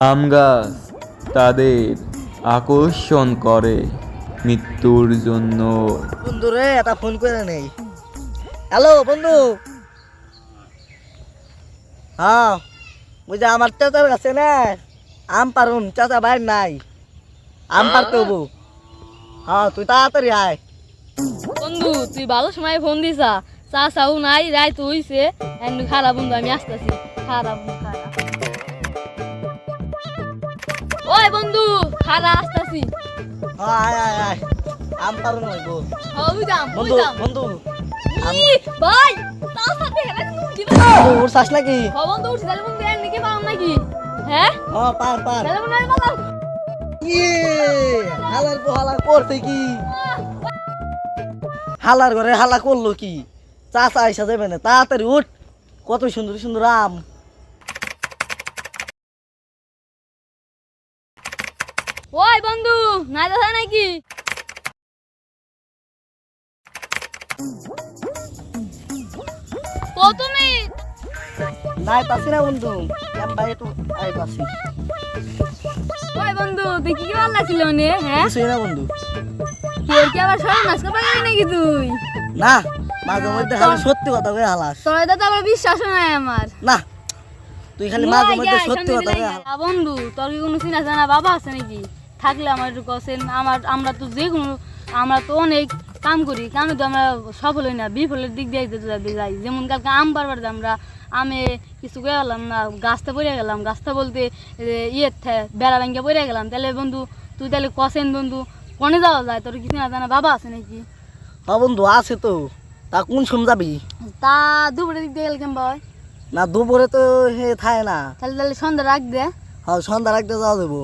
আম গাছ তাদের আকর্ষণ করে মৃত্যুর জন্য। বন্ধু রে এটা ফোন করে নেই। হ্যালো বন্ধু। হ্যাঁ বুঝা আমার চাচার কাছে না আম পারুন চাচা ভাই নাই। আম পারতে হব। হ্যাঁ তুই তাড়াতাড়ি আয়। বন্ধু তুই ভালো সময় ফোন দিছা। চা চাও নাই রায় তো হইছে খারাপ বন্ধু আমি আসতেছি। খারাপ খারাপ ওই বন্ধু খারাপ আসতেছি। আয় আয় আয়। আম পারুন হইবো ওই যাম ওই বন্ধু যাম বন্ধু ই, ভাই তার সাথে হেলে তুমি ওর চাস নাকি? বন্ধু উঠছি তাহলে বন্ধু এর নিকে পাও নাকি? হ্যাঁ? হ্যাঁ পার পার। তাহলে বন্ধু আমি পালাম। ইয়ে হালার হালা কি? হালার ঘরে হালা করল কি? চাচা আইসা যাবে না তাড়াতাড়ি উঠ। কত সুন্দর সুন্দর আম। ওই বন্ধু নাই দেখা নাকি? ও তুমি? নাই পাচ্ছি না বন্ধু ভাই একটু আই পাচ্ছি ওই বন্ধু তুই কি কি ভালো লাগছিল নে হ্যাঁ? কিছুই না বন্ধু। তোর কি আবার সব নাচ করতে নাকি তুই? না মাঝে মধ্যে খালি সত্যি কথা কয়ে হালাস। তোর বিশ্বাস নাই আমার। না তুই খালি মাঝে মধ্যে সত্যি কথা কয়ে হালাস। বন্ধু তোর কি কোনো চিনা জানা বাবা আছে নাকি? থাকলে আমার একটু আমার আমরা তো যে কোনো আমরা তো অনেক কাম করি কামে তো আমরা সফল হই না বিফলের দিক দিয়ে যেতে যাই। যেমন কালকে আম পারবার আমরা আমে কিছু করে গেলাম না গাছটা পড়ে গেলাম। গাছটা বলতে ইয়ে বেড়া ভেঙে পড়ে গেলাম। তাহলে বন্ধু তুই তাহলে কছেন বন্ধু কোনে যাওয়া যায়? তোর কিছু না জানা বাবা আছে নাকি? হ্যাঁ বন্ধু আছে তো। তা কোন সম যাবি? তা দুপুরের দিক দিয়ে গেলে কেমন হয় না দুপুরে তো হে থায় না। তাহলে তাহলে সন্ধ্যা রাখ দে। হ্যাঁ সন্ধ্যা রাখতে যাওয়া দেবো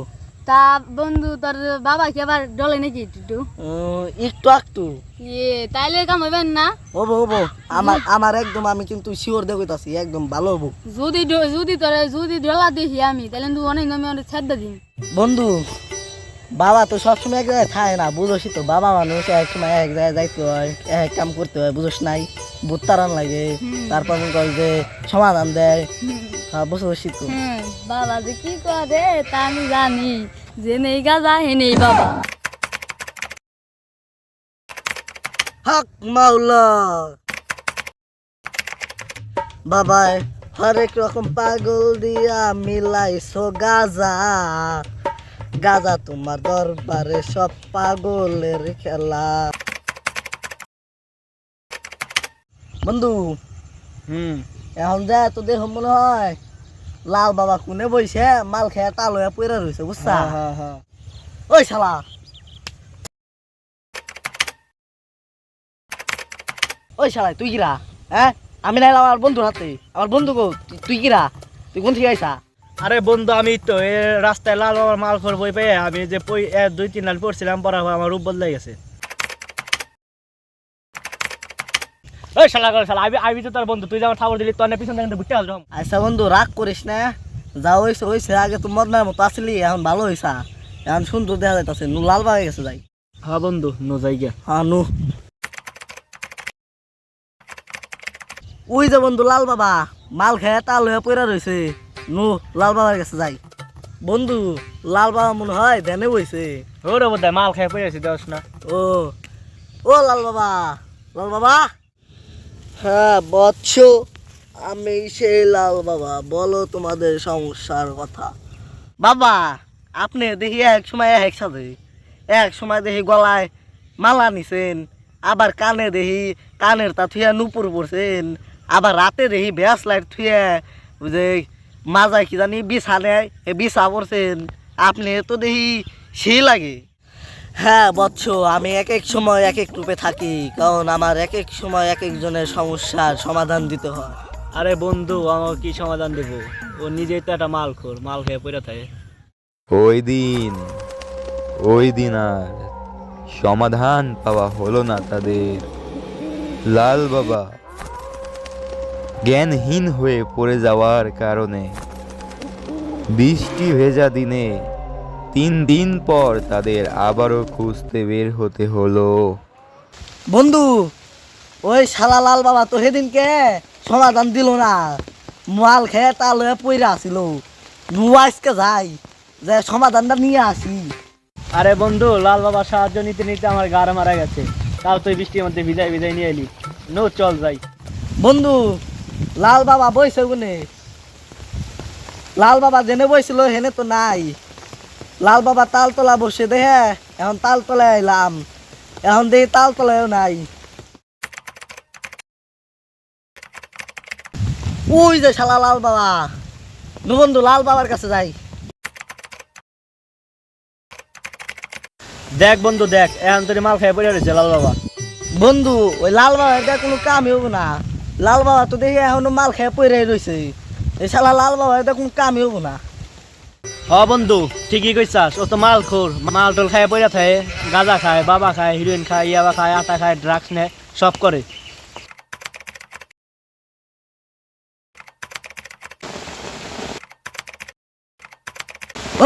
তা বন্ধু তোর বাবা কি আবার ডলে নাকি একটু একটু? একটু ইয়ে তাইলে কাম হইবেন না। হব হব। আমার আমার একদম আমি কিন্তু শিওর দেখতেছি একদম ভালো হব। যদি যদি তোরে যদি ডলা দেখি আমি তাহলে তুই অনেক নামে অনেক ছেদ দিন বন্ধু বাবা তো সবসময় এক জায়গায় থাকে না বুঝোসই তো। বাবা মানুষ এক সময় এক জায়গায় যাইতে হয় এক কাম করতে হয় বুঝোস নাই? বুত্তারান লাগে। তারপর মনে কর যে সমাধান দেয়। হ্যাঁ বুঝোসই তো। বাবা যে কি করে তা আমি জানি। যে নেই গাজা হে নেই বাবা। হক মাওলা। বাবাই হরেক রকম পাগল দিয়া মিলাইছো গাজা। গাজা তোমার দরবারে সব পাগলের খেলা। বন্ধু হুম। এখন যা তো দেহ মনে হয় লাল বাবা কোনে বইছে মাল খেয়ে তাল হয়ে পড়ে রয়েছে বুঝছা? হ্যাঁ হ্যাঁ ওই শালা। ওই শালা তুই কিরা? হ্যাঁ? আমি নাই আমার বন্ধুর হাতে। আমার বন্ধু গো তুই- তুই কিরা? তুই কোন থেকে আইসা? আরে বন্ধু আমি তো এ রাস্তায় লাল বাবার মাল খোর বই পেয়ে আমি যে দুই তিন লাল পড়ছিলাম পর আমার রূপ বদলে গেছে। ওই শালা করে শালা আমি আমি তো তোর বন্ধু তুই যে আমার থাবর দিলি তোর পিছন থেকে বুঝতে আসলাম আচ্ছা বন্ধু রাগ করিস না। যা হয়েছে হয়েছে আগে তো মদনার মতো আসলি এখন ভালো হয়েছা এখন সুন্দর দেখা যাইতেছে নু লাল বাগে গেছে যাই। হ্যাঁ বন্ধু নো যাই গিয়া। হ্যাঁ নু। ওই যে বন্ধু লাল বাবা মাল খেয়ে তাল হয়ে পড়ে রয়েছে নু লাল বাবার কাছে যাই। বন্ধু লাল বাবা মনে হয় ধ্যানে বইছে। ওরে বোধহয় মাল খেয়ে পড়ে আছি দেখ না। ও ও লাল বাবা লাল বাবা। হ্যাঁ বৎস আমি সেই লাল বাবা বলো তোমাদের সমস্যার কথা। বাবা আপনি দেখি এক সময় এক সাথে এক সময় দেখি গলায় মালা নিছেন আবার কানে দেখি কানের তা থুয়া নুপুর পড়ছেন আবার রাতে দেখি ভ্যাস লাইট থুয়া যে মাজায় কি জানি বিছা নেয় এ বিছা পড়ছেন। আপনি তো দেখি সেই লাগে। হ্যাঁ বৎস আমি এক এক সময় এক এক রূপে থাকি কারণ আমার এক এক সময় এক একজনের সমস্যার সমাধান দিতে হয়। আরে বন্ধু আমার কি সমাধান দেবো? ও নিজেই তো একটা মাল খোর মাল খেয়ে পড়ে থাকে। ওই দিন ওই দিন আর সমাধান পাওয়া হলো না তাদের। লাল বাবা জ্ঞানহীন হয়ে পড়ে যাওয়ার কারণে। বৃষ্টি ভেজা দিনে তিন দিন পর তাদের আবারও খুঁজতে বের হতে হলো। বন্ধু ওই শালা লাল বাবা তো সেদিনকে সমাধান দিল না। মাল খেয়ে তাল হয়ে পইরা আসিল। নুয়াইসকে যাই যে সমাধানটা নিয়ে আসি। আরে বন্ধু লাল বাবার সাহায্য নিতে নিতে আমার গাড় মারা গেছে। তাও তুই বৃষ্টির মধ্যে ভিজাই ভিজাই নিয়ে এলি। নো চল যাই। বন্ধু লাল বাবা বইছে গুনে লাল বাবা জেনে বইছিল হেনে তো নাই। লাল বাবা তালতলা বসে দেখে এখন তালতলায় আইলাম এখন দেখি তালতলায়ও নাই। ওই যে শালা লাল বাবা। বন্ধু লাল বাবার কাছে যাই। দেখ বন্ধু দেখ এখন তোর মাল খেয়ে পড়ে রয়েছে লাল বাবা। বন্ধু ওই লাল বাবা এটা কোনো কামই হব না। লাল বাবা তো দেখি এখনও মাল খেয়ে পড়ে রয়েছে এই শালা লাল বাবা এটা কোনো কামই হব না। হ বন্ধু ঠিকই কইছাস ও তো মাল খোর। মাল টল খায় পড়ে থাকে গাঁজা খায় বাবা খায় হিরোইন খায় ইয়াবা খায় আটা খায় ড্রাগস নেয় সব করে।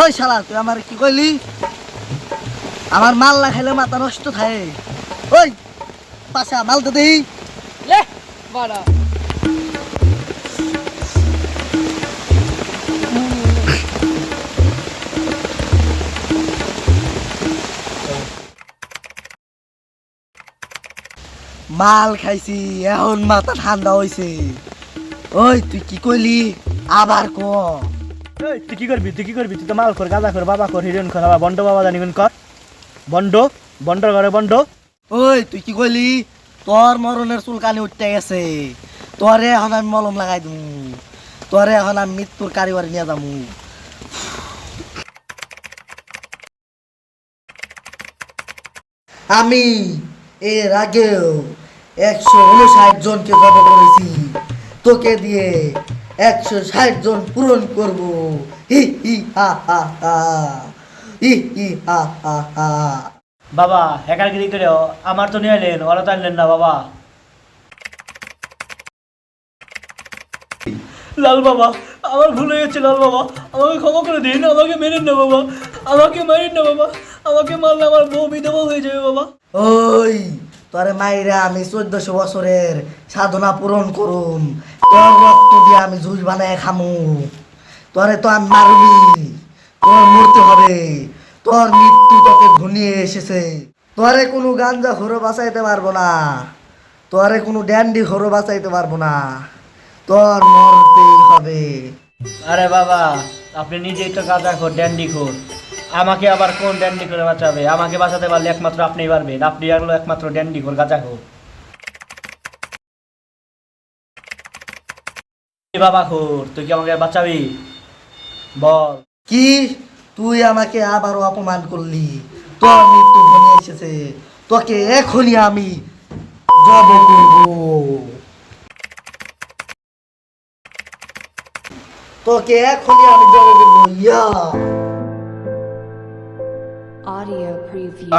ওই শালা তুই আমার কি কইলি? আমার মাল না খাইলে মাথা নষ্ট থাকে। ওই পাশা মাল তো দেই বড় মাল খাইছি এখন মাথা ঠান্ডা হইছে। ওই তুই কি কইলি? আবার ক? এই, তুই কি করবি? তুই কি করবি? তুই তো মাল কর গাঁজা কর বাবা কর হিরোইন কর আবার বন্ড বাবা জানি কোন কর। বন্ড বন্ডর ঘরে বন্ড। ওই তুই কি কইলি? তোর মরণের চুলকানি উঠতে গেছে। তোরে এখন আমি মলম লাগাই দিমু। তোরে এখন আমি মৃত্যুর কারিগরি নিয়ে যামু। আমি এর আগেও একশো উনষাট জনকে জব করেছি। তোকে দিয়ে একশো ষাট জন পূরণ করব। হি হি, হা হা হা। হি হি, হা হা হা। বাবা হ্যাকারগিরি করে আমার তো নিয়ে এলেন ওরা তো আনলেন না বাবা। লাল বাবা, আমার ভুল হয়ে গেছে লাল বাবা। আমাকে ক্ষমা করে দিন, আমাকে মেরেন না বাবা। আমাকে মারেন না বাবা। আমাকে মারলে আমার বউ বিধবা হয়ে যাবে বাবা। ওই, তোরে মাইরা আমি চোদ্দশো বছরের সাধনা পূরণ করুম। তোর রক্ত দিয়ে আমি জুস বানায় খামু। তোরে তো আমি মারবি। তোর মরতে হবে। তোর মৃত্যু তোকে ঘনিয়ে এসেছে। তোরে কোনো গাঞ্জা খোরো বাঁচাইতে পারব না। তোরে কোনো ড্যান্ডি খোরো বাঁচাইতে পারব না। তোর মরতেই হবে। আরে বাবা আপনি নিজেই তো গাঁজা খোর ড্যান্ডি খোর। আমাকে আবার কোন ড্যান্ডি করে বাঁচাবে? আমাকে বাঁচাতে পারলে একমাত্র আপনিই পারবেন। আপনি হলো একমাত্র ড্যান্ডি খোর গাঁজা খোর। বাবা খোর তুই কি আমাকে বাঁচাবি? বল। কি? তুই আমাকে আবারও অপমান করলি। তোর মৃত্যু ঘনিয়ে এসেছে। তোকে এখনই আমি জব করব। তোকে এখনই আমি জব করব ইয়া। Audio preview.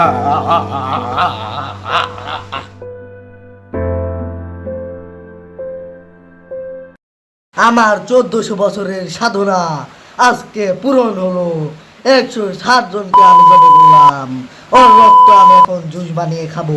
আমার চোদ্দশো বছরের সাধনা আজকে পূরণ হলো। একশো সাতজনকে জনকে আমি জবে করলাম। ওর রক্ত আমি এখন জুস বানিয়ে খাব।